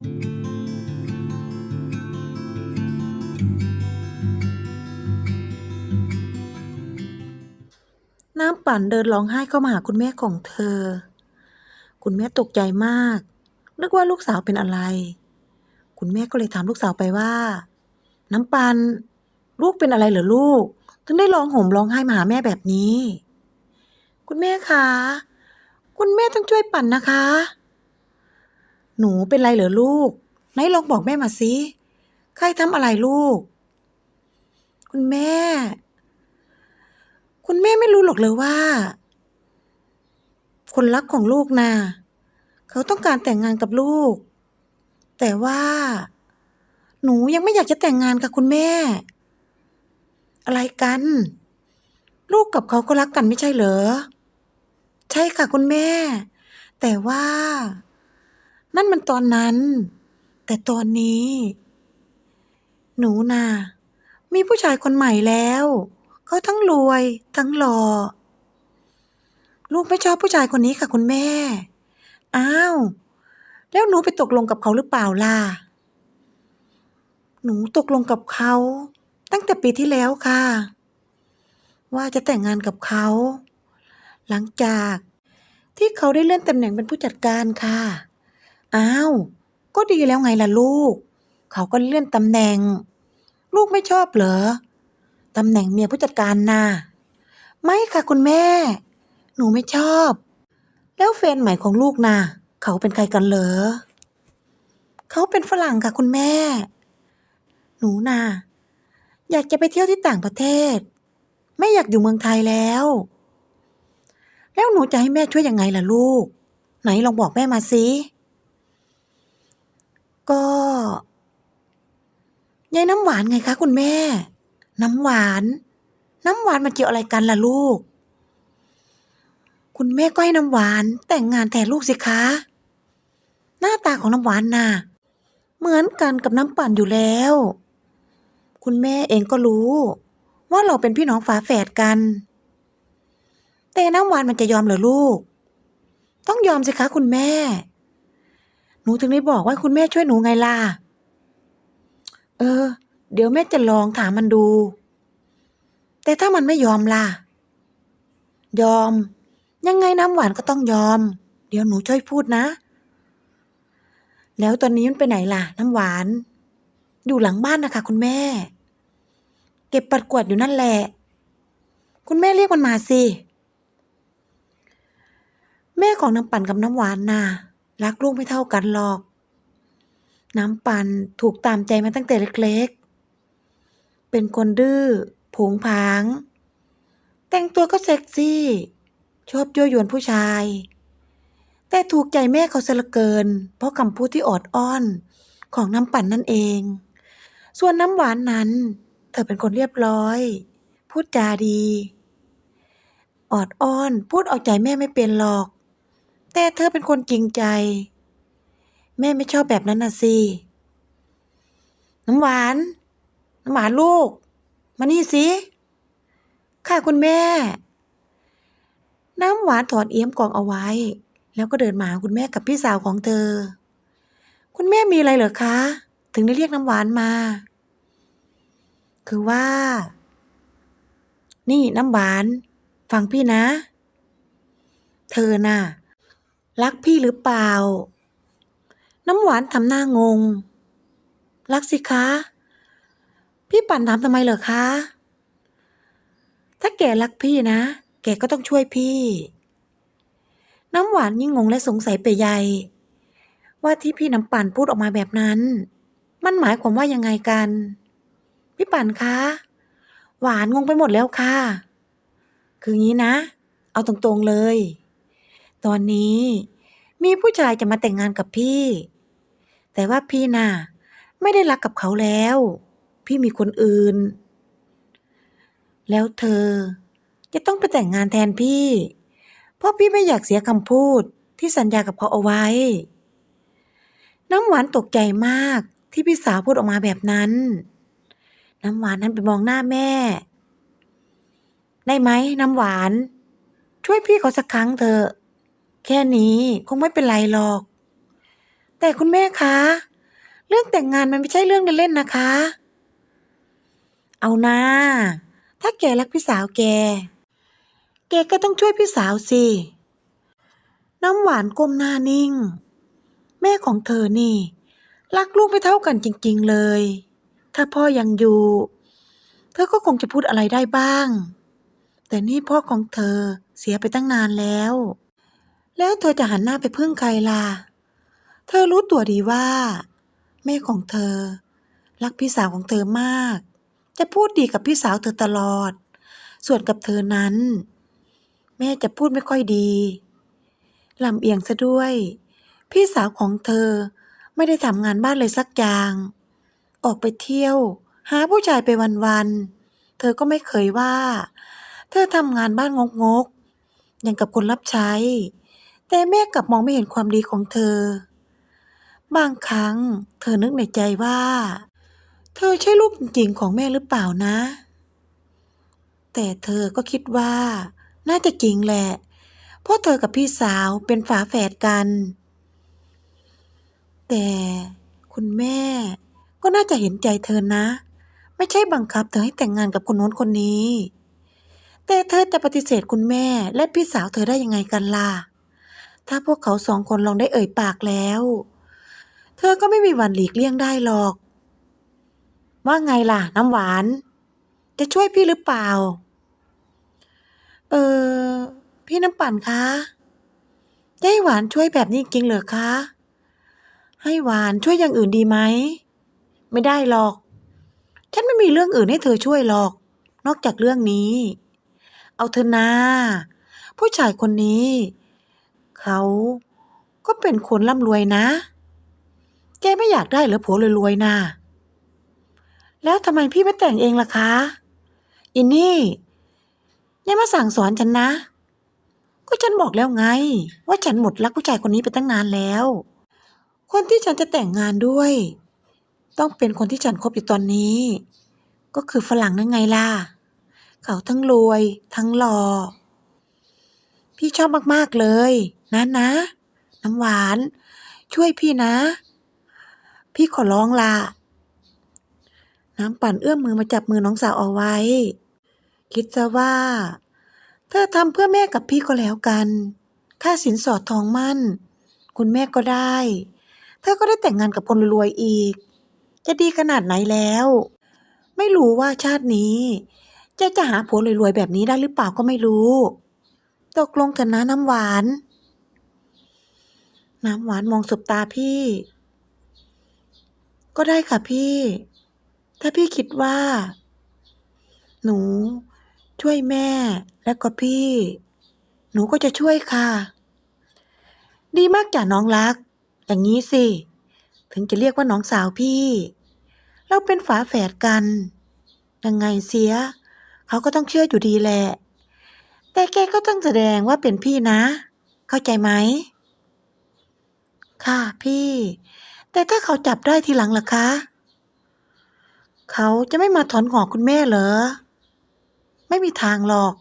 น้ำปั่นเดินร้องไห้เข้ามาหาคุณแม่ของเธอ คุณแม่ตกใจมาก นึกว่าลูกสาวเป็นอะไร คุณแม่ก็เลยถามลูกสาวไปว่า น้ำปันลูกเป็นอะไรเหรอลูก ถึงได้ร้องห่มร้องไห้มาหาแม่แบบนี้ คุณแม่คะ คุณแม่ต้องช่วยปั่นนะคะ หนูเป็นไรเหรอลูก ไหนลองบอกแม่มาสิใครทำอะไรลูก คุณแม่ คุณแม่ไม่รู้หรอกเลยว่า คนรักของลูกนะเขาต้องการแต่งงานกับลูก แต่ว่า หนูยังไม่อยากจะแต่งงานกับคุณแม่ อะไรกัน ลูกกับเขาก็รักกันไม่ใช่เหรอ ใช่ค่ะคุณแม่ แต่ว่า นั่นมันตอนนั้น แต่ตอนนี้ หนูน่ะมีผู้ชายคนใหม่แล้ว เขาทั้งรวย ทั้งหล่อ ลูกไม่ชอบผู้ชายคนนี้ค่ะคุณแม่ อ้าว แล้วหนูไปตกลงกับเขาหรือเปล่าล่ะ หนูตกลงกับเขา ตั้งแต่ปีที่แล้วค่ะ ว่าจะแต่งงานกับเขา หลังจากที่เขาได้เลื่อนตำแหน่งเป็นผู้จัดการค่ะ อ้าว ก็ดีแล้วไงล่ะลูก เขาก็เลื่อนตำแหน่ง ลูกไม่ชอบเหรอตำแหน่งเมียผู้จัดการน่ะไม่ค่ะคุณแม่ หนูไม่ชอบ แล้วแฟนใหม่ของลูกน่ะ เขาเป็นใครกันเหรอ เขาเป็นฝรั่งค่ะคุณแม่ หนูน่ะอยากจะไปเที่ยวที่ต่างประเทศ ไม่อยากอยู่เมืองไทยแล้ว แล้วหนูจะให้แม่ช่วยยังไงล่ะลูก ไหนลองบอกแม่มาสิ ก็ยายน้ำหวานไงคะคุณแม่ น้ำหวาน น้ำหวานมันเกี่ยวอะไรกันล่ะลูก คุณแม่ก็ให้น้ำหวานแต่งงานแทนลูกสิคะ หน้าตาของน้ำหวานน่ะ เหมือนกันกับน้ำปั่นอยู่แล้ว คุณแม่เองก็รู้ ว่าเราเป็นพี่น้องฝาแฝดกัน แต่น้ำหวานมันจะยอมเหรอลูก ต้องยอมสิคะคุณแม่ หนูถึงได้บอกว่าคุณแม่ช่วยหนูไงล่ะ เออ เดี๋ยวแม่จะลองถามมันดู แต่ถ้ามันไม่ยอมล่ะ ยอม ยังไงน้ำหวานก็ต้องยอม เดี๋ยวหนูช่วยพูดนะ แล้วตอนนี้มันไปไหนล่ะ น้ำหวาน อยู่หลังบ้านนะคะ คุณแม่ เก็บปัดกวดอยู่นั่นแหละ คุณแม่เรียกมันมาสิ แม่ของน้ำปั่นกับน้ำหวานน่ะ รักลูกไม่เท่ากันหรอก น้ำปั่นถูกตามใจมาตั้งแต่เล็กๆ เป็นคนดื้อผงผาง แต่งตัวก็เซ็กซี่ ชอบยั่วยวนผู้ชาย แต่ถูกใจแม่เขาซะเหลือเกิน เพราะคำพูดที่ออดอ้อนของน้ำปั่นนั่นเอง ส่วนน้ำหวานนั้น เธอเป็นคนเรียบร้อย พูดจาดี ออดอ้อน พูดเอาใจแม่ไม่เป็นหรอก แต่เธอเป็นคนจริงใจ แม่ไม่ชอบแบบนั้นน่ะสิน้ำหวาน น้ำหวานลูก มานี่สิ ค่ะคุณแม่ น้ำหวานถอดเอี้ยมกองเอาไว้ แล้วก็เดินมาหาคุณแม่กับพี่สาวของเธอ คุณแม่มีอะไรเหรอคะ ถึงได้เรียกน้ำหวานมา คือว่า นี่น้ำหวาน ฟังพี่นะ เธอน่ะ รักพี่หรือเปล่า น้ำหวานทำหน้างง รักสิคะ พี่ปั่นถามทำไมเหรอคะ ถ้าแกรักพี่นะ แกก็ต้องช่วยพี่ น้ำหวานยิ่งงงและสงสัยไปใหญ่ ว่าที่พี่น้ำปั่นพูดออกมาแบบนั้น มันหมายความว่ายังไงกัน พี่ปั่นคะ หวานงงไปหมดแล้วค่ะ คืองี้นะ เอาตรงๆเลย ตอนนี้ มีผู้ชายจะมาแต่งงานกับพี่ แต่ว่าพี่น่ะ ไม่ได้รักกับเขาแล้ว พี่มีคนอื่น แล้วเธอ จะต้องไปแต่งงานแทนพี่ เพราะพี่ไม่อยากเสียคำพูดที่สัญญากับเขาเอาไว้ น้ำหวานตกใจมากที่พี่สาวพูดออกมาแบบนั้น น้ำหวานนั้นไปมองหน้าแม่ ได้ไหมน้ำหวาน ช่วยพี่เขาสักครั้งเถอะ แค่นี้คงไม่เป็นไรหรอก แต่คุณแม่คะ เรื่องแต่งงานมันไม่ใช่เรื่องเล่นๆนะคะ เอานะ ถ้าแกรักพี่สาวแก แกก็ต้องช่วยพี่สาวสิ น้ำหวานก้มหน้านิ่ง แม่ของเธอนี่ รักลูกไม่เท่ากันจริง ๆเลย ถ้าพ่อยังอยู่ เธอก็คงจะพูดอะไรได้บ้าง แต่นี่พ่อของเธอเสียไปตั้งนานแล้ว แล้วเธอจะหันหน้าไปพึ่งใครล่ะ เธอรู้ตัวดีว่า แม่ของเธอ รักพี่สาวของเธอมาก จะพูดดีกับพี่สาวเธอตลอด ส่วนกับเธอนั้น แม่จะพูดไม่ค่อยดีลำเอียงซะด้วย พี่สาวของเธอไม่ได้ทำงานบ้านเลยสักอย่าง ออกไปเที่ยว หาผู้ชายไปวันๆ เธอก็ไม่เคยว่า เธอทำงานบ้านงกๆอย่างกับคนรับใช้ แต่แม่กลับมองไม่เห็นความดีของเธอ บางครั้ง เธอนึกในใจว่า เธอใช่ลูกจริงๆของแม่หรือเปล่านะ แต่เธอก็คิดว่า น่าจะจริงแหละ เพราะเธอกับพี่สาวเป็นฝาแฝดกัน แต่คุณแม่ก็น่าจะเห็นใจเธอนะ ไม่ใช่บังคับเธอให้แต่งงานกับคนโน้นคนนี้ แต่เธอจะปฏิเสธคุณแม่และพี่สาวเธอได้ยังไงกันล่ะ ถ้าพวกเขาสองคนลองได้เอ่ยปากแล้ว เธอก็ไม่มีวันหลีกเลี่ยงได้หรอก ว่าไงล่ะ น้ำหวาน จะช่วยพี่หรือเปล่า เออ พี่น้ำปั่นคะจะให้หวานช่วยแบบนี้จริงเหรอคะ ให้หวานช่วยอย่างอื่นดีไหม ไม่ได้หรอก ฉันไม่มีเรื่องอื่นให้เธอช่วยหรอก นอกจากเรื่องนี้ เอาเถอนาผู้ชายคนนี้ เขาก็เป็นคนร่ำรวยนะ แกไม่อยากได้เหรอผัวรวยๆน่ะแล้วทำไมพี่ไม่แต่งเองล่ะคะ อินนี่อย่ามาสั่งสอนฉันนะ ก็ฉันบอกแล้วไง ว่าฉันหมดรักผู้ชายคนนี้ไปตั้งนานแล้ว คนที่ฉันจะแต่งงานด้วย ต้องเป็นคนที่ฉันคบอยู่ตอนนี้ ก็คือฝรั่งนั่นไงล่ะ เขาทั้งรวย ทั้งหล่อ พี่ชอบมาก ๆ เลย นะนะ น้ำหวาน ช่วยพี่นะ พี่ขอร้องละน้ำปั่นเอื้อมมือมาจับมือน้องสาวเอาไว้ คิดซะว่า เธอทำเพื่อแม่กับพี่ก็แล้วกัน ค่าสินสอดทองมั่น คุณแม่ก็ได้ เธอก็ได้แต่งงานกับคนรวยอีก จะดีขนาดไหนแล้ว ไม่รู้ว่าชาตินี้จะจะหาผัวรวยๆแบบนี้ได้หรือเปล่าก็ไม่รู้ ตกลงเถอะนะน้ำหวาน น้ำหวานมองสบตาพี่ ก็ได้ค่ะพี่ ถ้าพี่คิดว่า หนู ช่วยแม่และก็พี่ หนูก็จะช่วยค่ะ ดีมากจ้ะน้องรัก อย่างนี้สิ ถึงจะเรียกว่าน้องสาวพี่ เราเป็นฝาแฝดกัน ยังไงเสีย เขาก็ต้องเชื่ออยู่ดีแหละ แต่แกก็ต้องแสดงว่าเป็นพี่นะ เข้าใจไหม ค่ะพี่ แต่ถ้าเขาจับได้ทีหลังล่ะคะ เขาจะไม่มาถอนหงอกคุณแม่เหรอ ไม่มีทางหรอก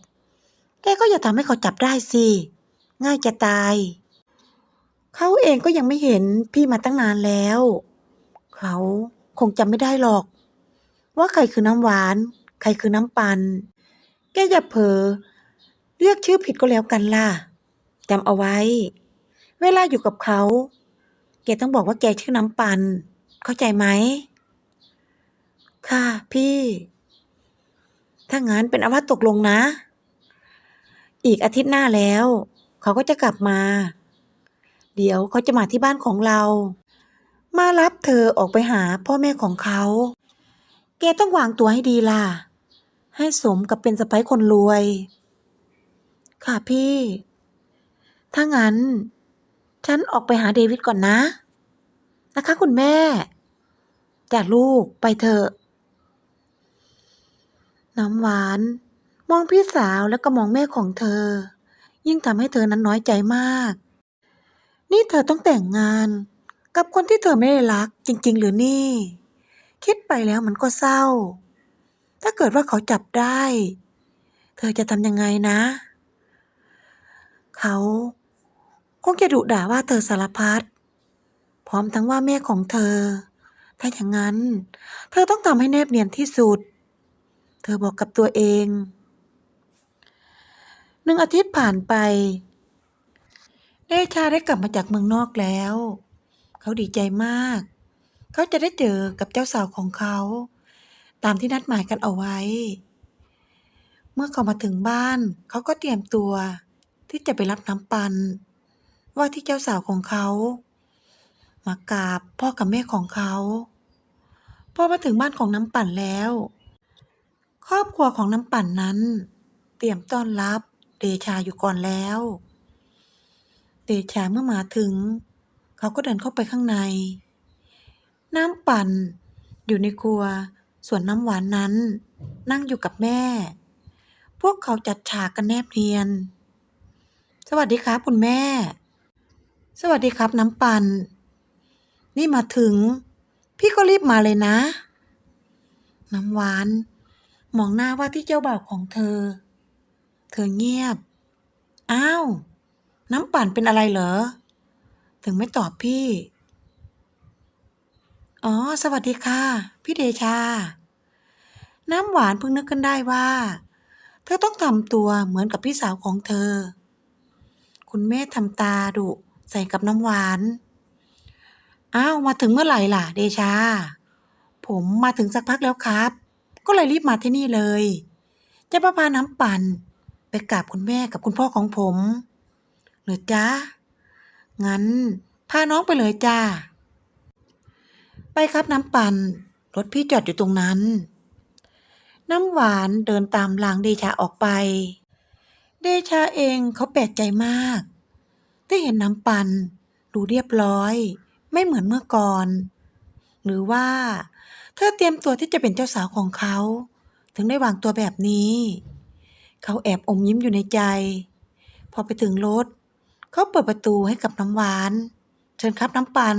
แกก็อย่าทำให้เขาจับได้สิ ง่ายจะตาย เขาเองก็ยังไม่เห็นพี่มาตั้งนานแล้ว เขาคงจำไม่ได้หรอก ว่าใครคือน้ำหวาน ใครคือน้ำปัน แกอย่าเผลอเรียกชื่อผิดก็แล้วกันล่ะจำเอาไว้ เวลาอยู่กับเขา แกต้องบอกว่าแกชื่อน้ำปัน เข้าใจไหม ค่ะ พี่ ถ้างั้นเป็นอาว่าตกลงนะ อีกอาทิตย์หน้าแล้ว เขาก็จะกลับมา เดี๋ยวเขาจะมาที่บ้านของเรา มารับเธอออกไปหาพ่อแม่ของเขา แกต้องวางตัวให้ดีล่ะ ให้สมกับเป็นสะใภ้คนรวย ค่ะพี่ ถ้างั้น ฉันออกไปหาเดวิดก่อนนะ นะคะคุณแม่จ้ะลูกไปเถอะ น้ำหวาน มองพี่สาวแล้วก็มองแม่ของเธอ ยิ่งทำให้เธอนั้นน้อยใจมาก นี่เธอต้องแต่งงาน กับคนที่เธอไม่ได้รัก จริง ๆ หรือนี่ คิดไปแล้วมันก็เศร้า ถ้าเกิดว่าเขาจับได้ เธอจะทำยังไงนะ เขา คงจะดุด่าว่าเธอสารพัดพร้อมทั้งว่าแม่ของเธอ ถ้าอย่างนั้น เธอต้องทำให้แนบเนียนที่สุด เธอบอกกับตัวเองหนึ่งอาทิตย์ผ่านไปเดชาได้กลับมาจากเมืองนอกแล้ว เขาดีใจมาก เขาจะได้เจอกับเจ้าสาวของเขา ตามที่นัดหมายกันเอาไว้ เมื่อเขามาถึงบ้าน เขาก็เตรียมตัวที่จะไปรับน้ำปัน ว่าที่เจ้าสาวของเขา มากราบพ่อกับแม่ของเขาพอมาถึงบ้านของน้ำปั่นแล้ว ครอบครัวของน้ำปั่นนั้น เตรียมต้อนรับเดชาอยู่ก่อนแล้ว เดชาเมื่อมาถึง เขาก็เดินเข้าไปข้างใน น้ำปั่นอยู่ในครัว ส่วนน้ำหวานนั้น นั่งอยู่กับแม่ พวกเขาจัดฉากกันแนบเนียน สวัสดีครับคุณแม่ สวัสดีครับน้ำปัน นี่มาถึง พี่ก็รีบมาเลยนะ น้ำหวาน มองหน้าว่าที่เจ้าบ่าวของเธอ เธอเงียบ อ้าว น้ำปั่นเป็นอะไรเหรอ ถึงไม่ตอบพี่ อ๋อ สวัสดีค่ะ พี่เดชา น้ำหวานเพิ่งนึกขึ้นได้ว่า เธอต้องทำตัวเหมือนกับพี่สาวของเธอ คุณแม่ทำตาดุ ส่กับน้ำหวาน อ้าว มาถึงเมื่อไหร่ล่ะ เดชา ผมมาถึงสักพักแล้วครับ ก็เลยรีบมาที่นี่เลยจะมาพาน้ำปั่น ไปกราบคุณแม่กับคุณพ่อของผมเหรือจ้างั้นพาน้องไปเลยจ้า ไปครับน้ำปั่นรถพี่จอดอยู่ตรงนั้น น้ำหวานเดินตามหลังเดชาออกไป เดชาเองเขาแปลกใจมาก ที่เห็นน้ำปัน ดูเรียบร้อย ไม่เหมือนเมื่อก่อน หรือว่า เธอเตรียมตัวที่จะเป็นเจ้าสาวของเขา ถึงได้วางตัวแบบนี้ เขาแอบอมยิ้มอยู่ในใจ พอไปถึงรถ เขาเปิดประตูให้กับน้ำหวาน เชิญครับน้ำปัน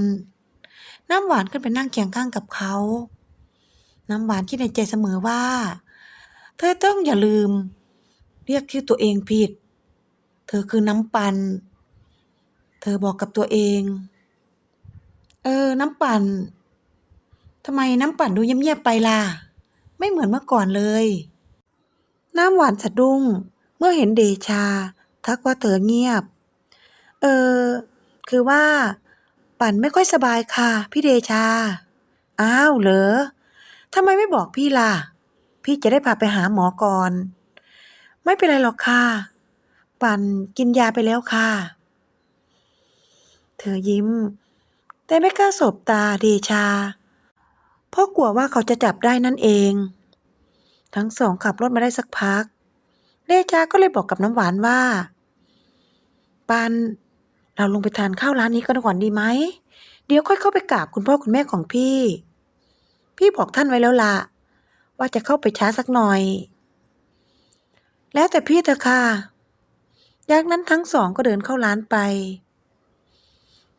น้ำหวานขึ้นไปนั่งเคียงข้างกับเขา น้ำหวานคิดในใจเสมอว่า เธอต้องอย่าลืม เรียกชื่อตัวเองผิด เธอคือน้ำปัน ธอบอกกับตัวเอง เออ น้ำปั่นทำไมน้ำปั่นดูเงียบๆไปล่ะ ไม่เหมือนเมื่อก่อนเลย น้ำหวานสะดุ้ง เมื่อเห็นเดชา ทักว่าเธอเงียบ เออ คือว่า ปั่นไม่ค่อยสบายค่ะ พี่เดชา อ้าวเหรอทำไมไม่บอกพี่ล่ะ พี่จะได้พาไปหาหมอก่อน ไม่เป็นไรหรอกค่ะ ปั่นกินยาไปแล้วค่ะ เธอยิ้ม แต่ไม่กล้าสบตาเดชา เพราะกลัวว่าเขาจะจับได้นั่นเอง ทั้งสองขับรถมาได้สักพัก เดชาก็เลยบอกกับน้ำหวานว่า ปัน เราลงไปทานข้าวร้านนี้กันก่อนดีไหม เดี๋ยวค่อยเข้าไปกราบคุณพ่อคุณแม่ของพี่ พี่บอกท่านไว้แล้วละว่าจะเข้าไปช้าสักหน่อย แล้วแต่พี่เถอะค่ะจากนั้นทั้งสองก็เดินเข้าร้านไป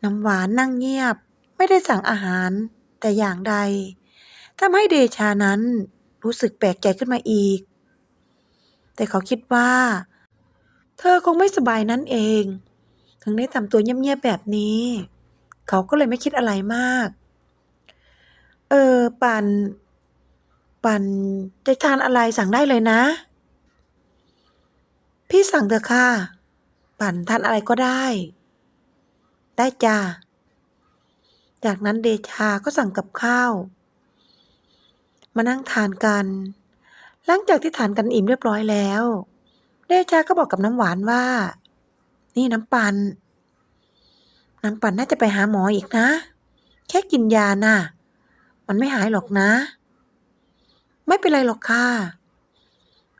น้ำหวานนั่งเงียบ ไม่ได้สั่งอาหารแต่อย่างใดทำให้เดชานั้นรู้สึกแปลกใจขึ้นมาอีก แต่เขาคิดว่า เธอคงไม่สบายนั่นเอง ถึงได้ทำตัวเงียบๆแบบนี้ เขาก็เลยไม่คิดอะไรมาก เออ ปัน ปันจะทานอะไรสั่งได้เลยนะ พี่สั่งเถอะค่ะ ปันทานอะไรก็ได้ ได้จ้า จากนั้นเดชาก็สั่งกับข้าว มานั่งทานกัน หลังจากที่ทานกันอิ่มเรียบร้อยแล้ว เดชาก็บอกกับน้ำหวานว่า นี่น้ำปัน น้ำปันน่าจะไปหาหมออีกนะ แค่กินยาน่ะ มันไม่หายหรอกนะ ไม่เป็นไรหรอกค่ะ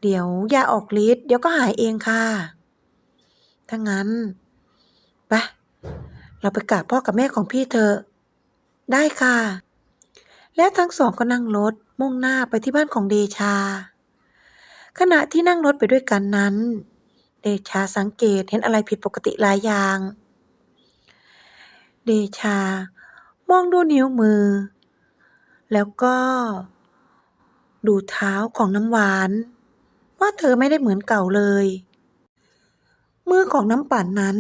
เดี๋ยวยาออกฤทธิ์เดี๋ยวก็หายเองค่ะ ถ้างั้น ไป เราไปกราบพ่อกับแม่ของพี่เถอะได้ค่ะ แล้วทั้งสองก็นั่งรถมุ่งหน้าไปที่บ้านของเดชา ขณะที่นั่งรถไปด้วยกันนั้น เดชาสังเกตเห็นอะไรผิดปกติหลายอย่าง เดชามองดูนิ้วมือ แล้วก็ ดูเท้าของน้ำหวาน ว่าเธอไม่ได้เหมือนเก่าเลย มือของน้ำปั่นนั้น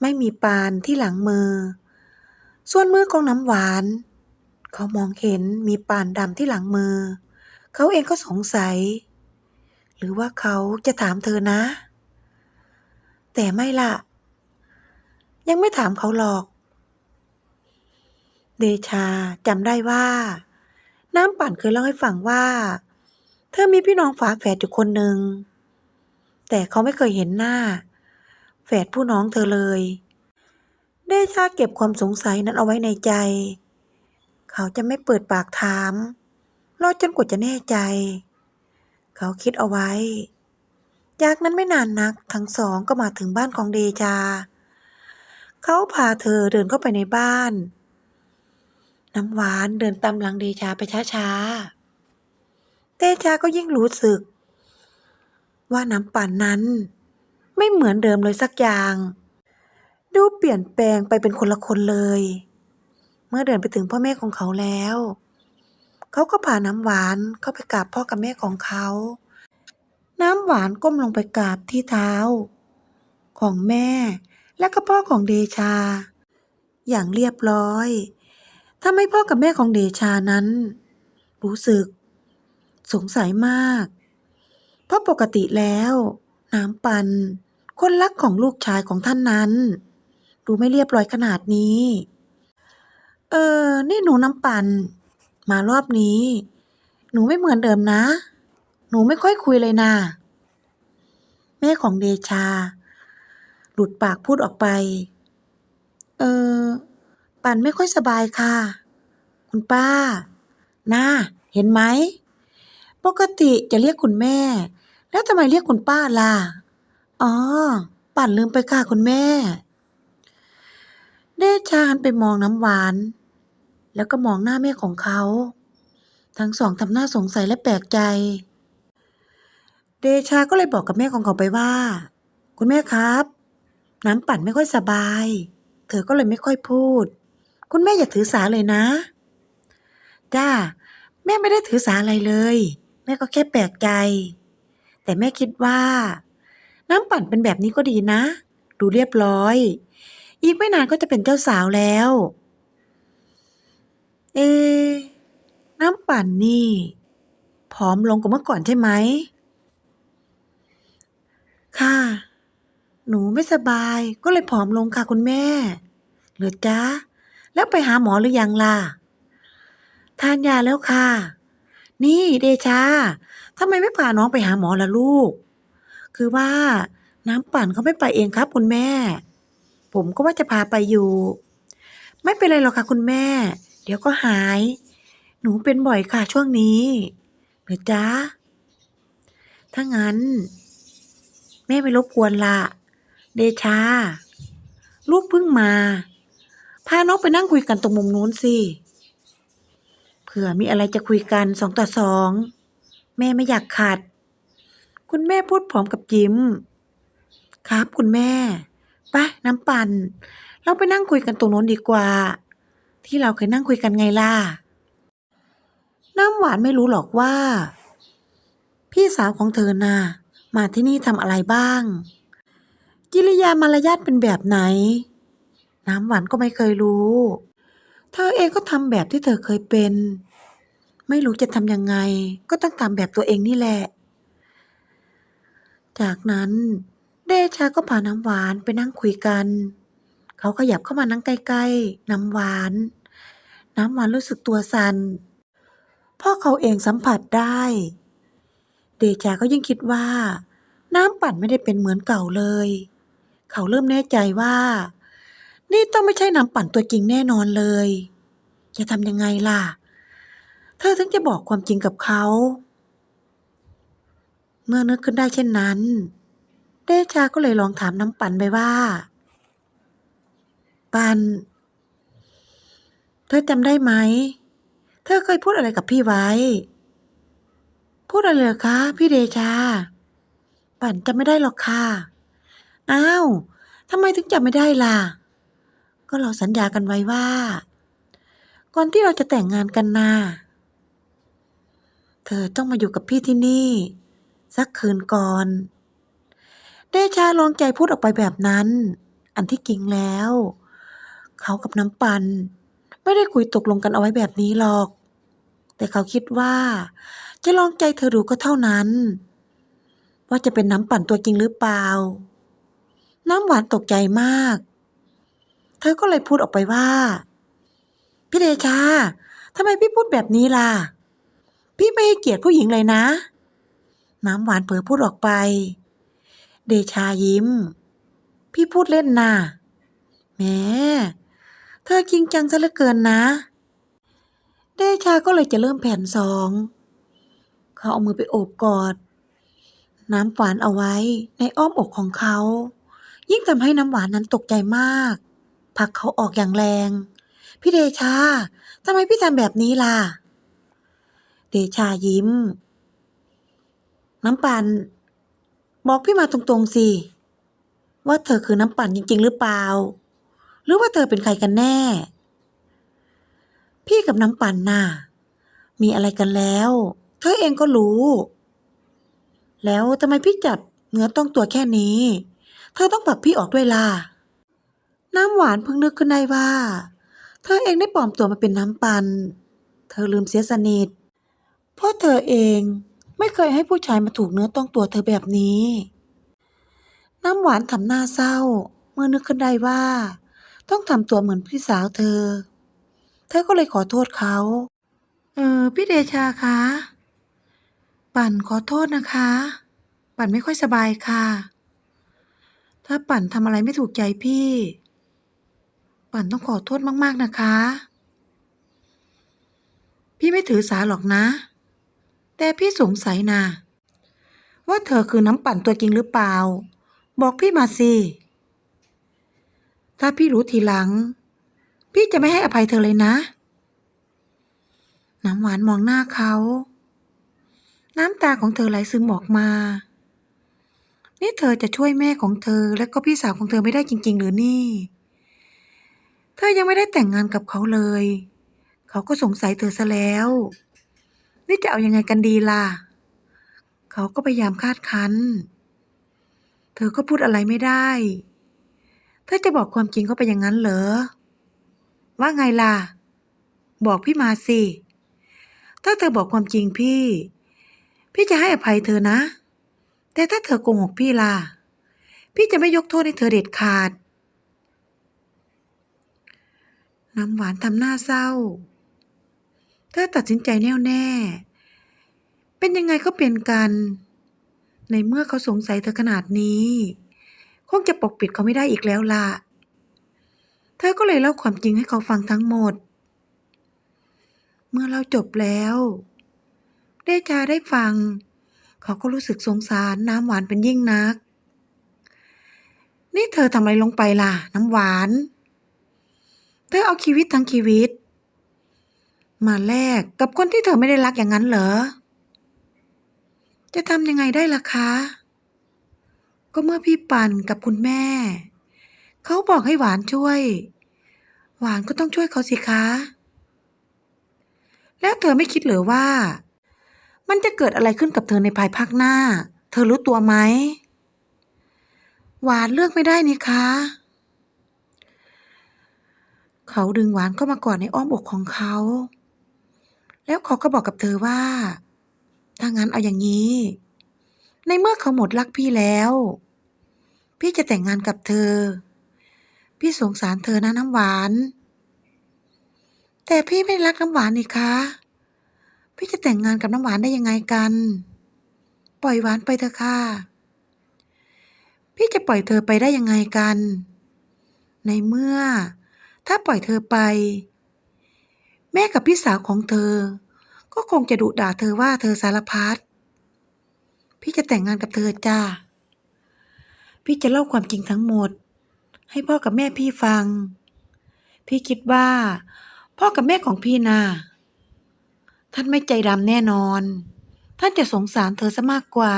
ไม่มีปานที่หลังมือ ส่วนมือของน้ำหวาน เขามองเห็นมีปานดำที่หลังมือ เขาเองก็สงสัย หรือว่าเขาจะถามเธอนะ แต่ไม่ล่ะยังไม่ถามเขาหรอก เดชาจำได้ว่า น้ำปั่นเคยเล่าให้ฟังว่า เธอมีพี่น้องฝาแฝดอยู่คนหนึ่ง แต่เขาไม่เคยเห็นหน้า แฝดผู้น้องเธอเลย เดชาเก็บความสงสัยนั้นเอาไว้ในใจ เขาจะไม่เปิดปากถาม รอจนกว่าจะแน่ใจ เขาคิดเอาไว้ จากนั้นไม่นานนักทั้งสองก็มาถึงบ้านของเดชา เขาพาเธอเดินเข้าไปในบ้าน น้ำหวานเดินตามหลังเดชาไปช้าๆ เดชาก็ยิ่งรู้สึกว่าน้ำปั่นนั้น ไม่เหมือนเดิมเลยสักอย่าง ดูเปลี่ยนแปลงไปเป็นคนละคนเลย เมื่อเดินไปถึงพ่อแม่ของเขาแล้ว เขาก็พาน้ำหวานเข้าไปกราบพ่อกับแม่ของเขา น้ำหวานก้มลงไปกราบที่เท้า ของแม่และก็พ่อของเดชา อย่างเรียบร้อยทำให้พ่อกับแม่ของเดชานั้น รู้สึก สงสัยมาก เพราะปกติแล้ว น้ำปัน คนรักของลูกชายของท่านนั้น ดูไม่เรียบร้อยขนาดนี้ เออ นี่หนูน้ำปันมารอบนี้ หนูไม่เหมือนเดิมนะ หนูไม่ค่อยคุยเลยนะแม่ของเดชา หลุดปากพูดออกไป เออ ปันไม่ค่อยสบายค่ะ คุณป้า น่า เห็นไหม ปกติจะเรียกคุณแม่ แล้วทำไมเรียกคุณป้าล่ะ อ๋อปั่นลืมไปค่ะคุณแม่ เดชาหันไปมองน้ำหวาน แล้วก็มองหน้าแม่ของเขา ทั้งสองทำหน้าสงสัยและแปลกใจ เดชาก็เลยบอกกับแม่ของเขาไปว่า คุณแม่ครับ น้ำปั่นไม่ค่อยสบาย เธอก็เลยไม่ค่อยพูด คุณแม่อย่าถือสาเลยนะ จ้า แม่ไม่ได้ถือสาอะไรเลย แม่ก็แค่แปลกใจ แต่แม่คิดว่า น้ำปั่นเป็นแบบนี้ก็ดีนะ ดูเรียบร้อย อีกไม่นานก็จะเป็นเจ้าสาวแล้ว เอะน้ำปั่นนี่ผอมลงกว่าเมื่อก่อนใช่ไหม ค่ะ หนูไม่สบายก็เลยผอมลงค่ะคุณแม่ เหรือจ๊ะแล้วไปหาหมอหรือยังล่ะ ทานยาแล้วค่ะ นี่เดชาทำไมไม่พาน้องไปหาหมอล่ะลูก คือว่าน้ำปั่นเขาไม่ไปเองครับคุณแม่ ผมก็ว่าจะพาไปอยู่ ไม่เป็นไรหรอกค่ะคุณแม่ เดี๋ยวก็หาย หนูเป็นบ่อยค่ะช่วงนี้เหรือจ๊ะถ้างั้น แม่ไม่รบกวนละเดชา ลูกเพิ่งมา พาน้องไปนั่งคุยกันตรงมุมนู้นสิเผื่อมีอะไรจะคุยกันสองต่อสอง แม่ไม่อยากขัด คุณแม่พูดพร้อมกับยิ้ม ครับคุณแม่ไปน้ำปั่นเราไปนั่งคุยกันตรงโน้นดีกว่า ที่เราเคยนั่งคุยกันไงล่ะ น้ำหวานไม่รู้หรอกว่า พี่สาวของเธอน่ะมาที่นี่ทำอะไรบ้าง กิริยามารยาทเป็นแบบไหน น้ำหวานก็ไม่เคยรู้ เธอเองก็ทำแบบที่เธอเคยเป็น ไม่รู้จะทำยังไง ก็ต้องทำแบบตัวเองนี่แหละ จากนั้นเดชาก็พาน้ำหวานไปนั่งคุยกัน เขาขยับเข้ามานั่งใกล้ๆน้ำหวาน น้ำหวานรู้สึกตัวสัน่นพ่อเขาเองสัมผัสได้ เดชาก็ยิ่งคิดว่า น้ำปั่นไม่ได้เป็นเหมือนเก่าเลย เขาเริ่มแน่ใจว่า นี่ต้องไม่ใช่น้ำปั่นตัวจริงแน่นอนเลย จะทำยังไงล่ะ เธอถึงจะบอกความจริงกับเขา เมื่อนึกขึ้นได้เช่นนั้น เดชาก็เลยลองถามน้ำปันไปว่า ปัน เธอจำได้ไหม เธอเคยพูดอะไรกับพี่ไว้ พูดอะไรเหรอคะ พี่เดชา ปันจำไม่ได้หรอกค่ะ อ้าวทำไมถึงจำไม่ได้ล่ะ ก็เราสัญญากันไว้ว่า ก่อนที่เราจะแต่งงานกันนาเธอต้องมาอยู่กับพี่ที่นี่ สักคืนก่อน เดชาลองใจพูดออกไปแบบนั้น อันที่จริงแล้ว เขากับน้ำปัน ไม่ได้คุยตกลงกันเอาไว้แบบนี้หรอก แต่เขาคิดว่า จะลองใจเธอดูก็เท่านั้น ว่าจะเป็นน้ำปั่นตัวจริงหรือเปล่า น้ำหวานตกใจมาก เธอก็เลยพูดออกไปว่า พี่เดชาทำไมพี่พูดแบบนี้ล่ะ พี่ไม่ให้เกียรติผู้หญิงเลยนะ น้ำหวานเผลอพูดออกไป เดชายิ้ม พี่พูดเล่นน่ะแหมเธอจริงจังซะเหลือเกินนะ เดชาก็เลยจะเริ่มแผนสอง เขาเอามือไปโอบกอด น้ำหวานเอาไว้ในอ้อมอกของเขา ยิ่งทำให้น้ำหวานนั้นตกใจมากผลักเขาออกอย่างแรง พี่เดชาทำไมพี่ทำแบบนี้ล่ะ เดชายิ้ม น้ำปั่นบอกพี่มาตรงๆสิ ว่าเธอคือน้ำปั่นจริง ๆ หรือเปล่า หรือว่าเธอเป็นใครกันแน่ พี่กับน้ำปั่นน่ะ มีอะไรกันแล้ว เธอเองก็รู้ แล้วทำไมพี่จับเนื้อต้องตัวแค่นี้ เธอต้องผลักพี่ออกด้วยล่ะ น้ำหวานเพิ่งนึกขึ้นได้ว่า เธอเองได้ปลอมตัวมาเป็นน้ำปัน เธอลืมเสียสนิทเพราะเธอเอง ไม่เคยให้ผู้ชายมาถูกเนื้อต้องตัวเธอแบบนี้ น้ำหวานทำหน้าเศร้า เมื่อนึกขึ้นได้ว่า ต้องทำตัวเหมือนพี่สาวเธอ เธอก็เลยขอโทษเขา เออ พี่เดชาคะ ปั่นขอโทษนะคะ ปั่นไม่ค่อยสบายค่ะ ถ้าปั่นทำอะไรไม่ถูกใจพี่ ปั่นต้องขอโทษมาก ๆนะคะ พี่ไม่ถือสาหรอกนะ แต่พี่สงสัยนะ ว่าเธอคือน้ำปั่นตัวจริงหรือเปล่า บอกพี่มาสิ ถ้าพี่รู้ทีหลัง พี่จะไม่ให้อภัยเธอเลยนะ น้ำหวานมองหน้าเขา น้ำตาของเธอไหลซึมออกมา นี่เธอจะช่วยแม่ของเธอและก็พี่สาวของเธอไม่ได้จริง ๆ หรือนี่ เธอยังไม่ได้แต่งงานกับเขาเลย เขาก็สงสัยเธอซะแล้ว นี่จะเอาอยังไงกันดีล่ะ เขาก็พยายามคาดคั้น เธอก็พูดอะไรไม่ได้ เธอจะบอกความจริงเขาไปอย่างนั้นเหรอ ว่าไงล่ะ บอกพี่มาสิ ถ้าเธอบอกความจริงพี่ พี่จะให้อภัยเธอนะ แต่ถ้าเธอโกหกพี่ล่ะ พี่จะไม่ยกโทษให้เธอเด็ดขาด น้ำหวานทำหน้าเศร้า เธอตัดสินใจแน่วแน่ เป็นยังไงก็เป็นกัน ในเมื่อเขาสงสัยเธอขนาดนี้ คงจะปกปิดเขาไม่ได้อีกแล้วล่ะ เธอก็เลยเล่าความจริงให้เขาฟังทั้งหมด เมื่อเราจบแล้วเดชาได้ฟัง เขาก็รู้สึกสงสารน้ำหวานเป็นยิ่งนัก นี่เธอทำอะไรลงไปล่ะ น้ำหวาน เธอเอาชีวิตทั้งชีวิต มาแลกกับคนที่เธอไม่ได้รักอย่างนั้นเหรอ จะทำยังไงได้ล่ะคะ ก็เมื่อพี่ปันกับคุณแม่ เขาบอกให้หวานช่วย หวานก็ต้องช่วยเขาสิคะ แล้วเธอไม่คิดเหรือว่า มันจะเกิดอะไรขึ้นกับเธอในภายภาคหน้า เธอรู้ตัวไหม หวานเลือกไม่ได้นี่คะเขาดึงหวานเข้ามากอดในอ้อมอกของเขา แล้วเขาก็บอกกับเธอว่า ถ้างั้นเอาอย่างนี้ ในเมื่อเขาหมดรักพี่แล้ว พี่จะแต่งงานกับเธอ พี่สงสารเธอนะน้ำหวาน แต่พี่ไม่รักน้ำหวานนี่คะ พี่จะแต่งงานกับน้ำหวานได้ยังไงกัน ปล่อยหวานไปเถอะค่ะ พี่จะปล่อยเธอไปได้ยังไงกัน ในเมื่อ ถ้าปล่อยเธอไป แม่กับพี่สาวของเธอ ก็คงจะดุด่าเธอว่าเธอสารพัด พี่จะแต่งงานกับเธอจ้า พี่จะเล่าความจริงทั้งหมด ให้พ่อกับแม่พี่ฟัง พี่คิดว่า พ่อกับแม่ของพี่น่ะท่านไม่ใจดำแน่นอน ท่านจะสงสารเธอซะมากกว่า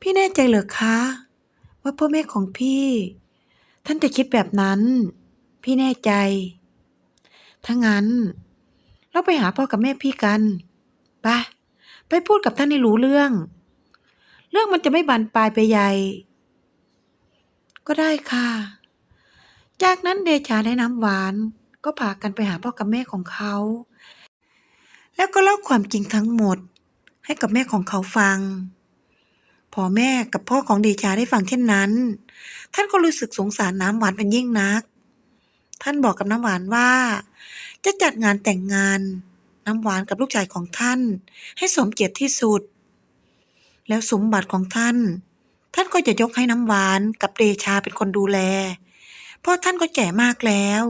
พี่แน่ใจเหรอคะ ว่าพ่อแม่ของพี่ ท่านจะคิดแบบนั้น พี่แน่ใจ ถ้างั้น เราไปหาพ่อกับแม่พี่กันไปไปพูดกับท่านให้รู้เรื่อง เรื่องมันจะไม่บานปลายไปใหญ่ ก็ได้ค่ะ จากนั้นเดชาและน้ำหวานก็พากันไปหาพ่อกับแม่ของเขา แล้วก็เล่าความจริงทั้งหมด ให้กับแม่ของเขาฟัง พอแม่กับพ่อของเดชาได้ฟังเช่นนั้น ท่านก็รู้สึกสงสารน้ำหวานเป็นยิ่งนัก ท่านบอกกับน้ำหวานว่า จะจัดงานแต่งงานน้ำหวานกับลูกชายของท่าน ให้สมเกียรติที่สุด แล้วสมบัติของท่าน ท่านก็จะยกให้น้ำหวานกับเดชาเป็นคนดูแล เพราะท่านก็แก่มากแล้ว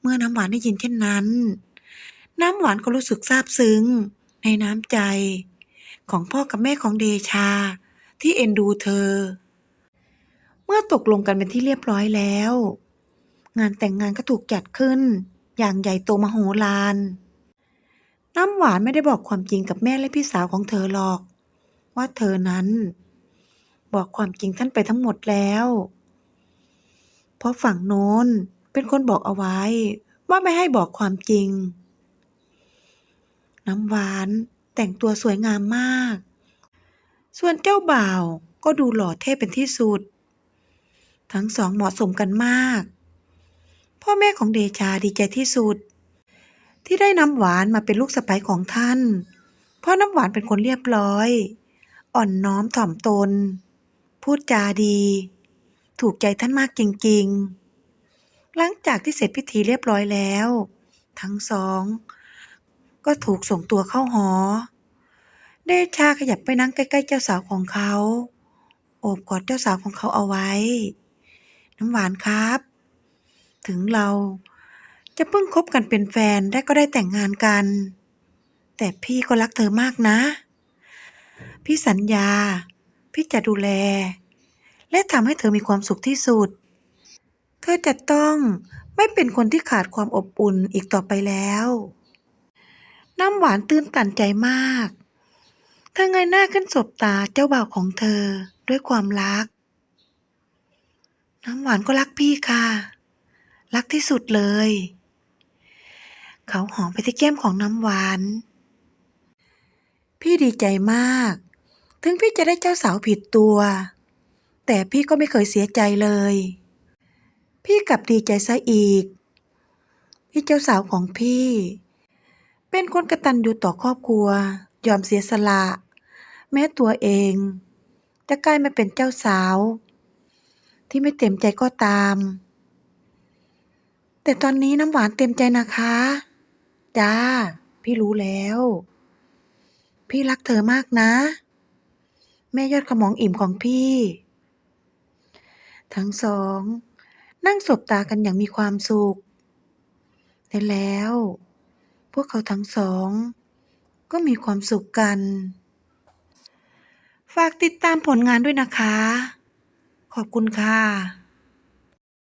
เมื่อน้ำหวานได้ยินเช่นนั้น น้ำหวานก็รู้สึกซาบซึ้ง ในน้ำใจ ของพ่อกับแม่ของเดชาที่เอ็นดูเธอ เมื่อตกลงกันเป็นที่เรียบร้อยแล้ว งานแต่งงานก็ถูกจัดขึ้น อย่างใหญ่โตมโหฬารน้ำหวานไม่ได้บอกความจริงกับแม่และพี่สาวของเธอหรอก ว่าเธอนั้น บอกความจริงท่านไปทั้งหมดแล้ว เพราะฝั่งโน้นเป็นคนบอกเอาไว้ ว่าไม่ให้บอกความจริง น้ำหวานแต่งตัวสวยงามมาก ส่วนเจ้าบ่าวก็ดูหล่อเท่เป็นที่สุด ทั้งสองเหมาะสมกันมาก พ่อแม่ของเดชาดีใจที่สุด ที่ได้น้ำหวานมาเป็นลูกสะใภ้ของท่าน เพราะน้ำหวานเป็นคนเรียบร้อย อ่อนน้อมถ่อมตน พูดจาดี ถูกใจท่านมากจริง ๆ หลังจากที่เสร็จพิธีเรียบร้อยแล้ว ทั้งสอง ก็ถูกส่งตัวเข้าหอ เดชาขยับไปนั่งใกล้ๆเจ้าสาวของเขา โอบกอดเจ้าสาวของเขาเอาไว้ น้ำหวานครับ ถึงเรา จะเพิ่งคบกันเป็นแฟนและก็ได้แต่งงานกัน แต่พี่ก็รักเธอมากนะ พี่สัญญา พี่จะดูแล และทำให้เธอมีความสุขที่สุด เธอจะต้องไม่เป็นคนที่ขาดความอบอุ่นอีกต่อไปแล้ว น้ำหวานตื้นตันใจมากเธอเงยหน้าขึ้นสบตาเจ้าบ่าวของเธอด้วยความรัก น้ำหวานก็รักพี่ค่ะ รักที่สุดเลย เขาหอมไปที่แก้มของน้ำหวาน พี่ดีใจมาก ถึงพี่จะได้เจ้าสาวผิดตัว แต่พี่ก็ไม่เคยเสียใจเลย พี่กลับดีใจซะอีก พี่เจ้าสาวของพี่ เป็นคนกระตันอยู่ต่อครอบครัว ยอมเสียสละ แม้ตัวเอง จะกลายมาเป็นเจ้าสาว ที่ไม่เต็มใจก็ตาม แต่ตอนนี้น้ำหวานเต็มใจนะคะ จ้า พี่รู้แล้ว พี่รักเธอมากนะ แม่ยอดขมองอิ่มของพี่ ทั้งสอง นั่งสบตากันอย่างมีความสุขแต่แล้ว พวกเขาทั้งสอง ก็มีความสุขกัน ฝากติดตามผลงานด้วยนะคะ ขอบคุณค่ะ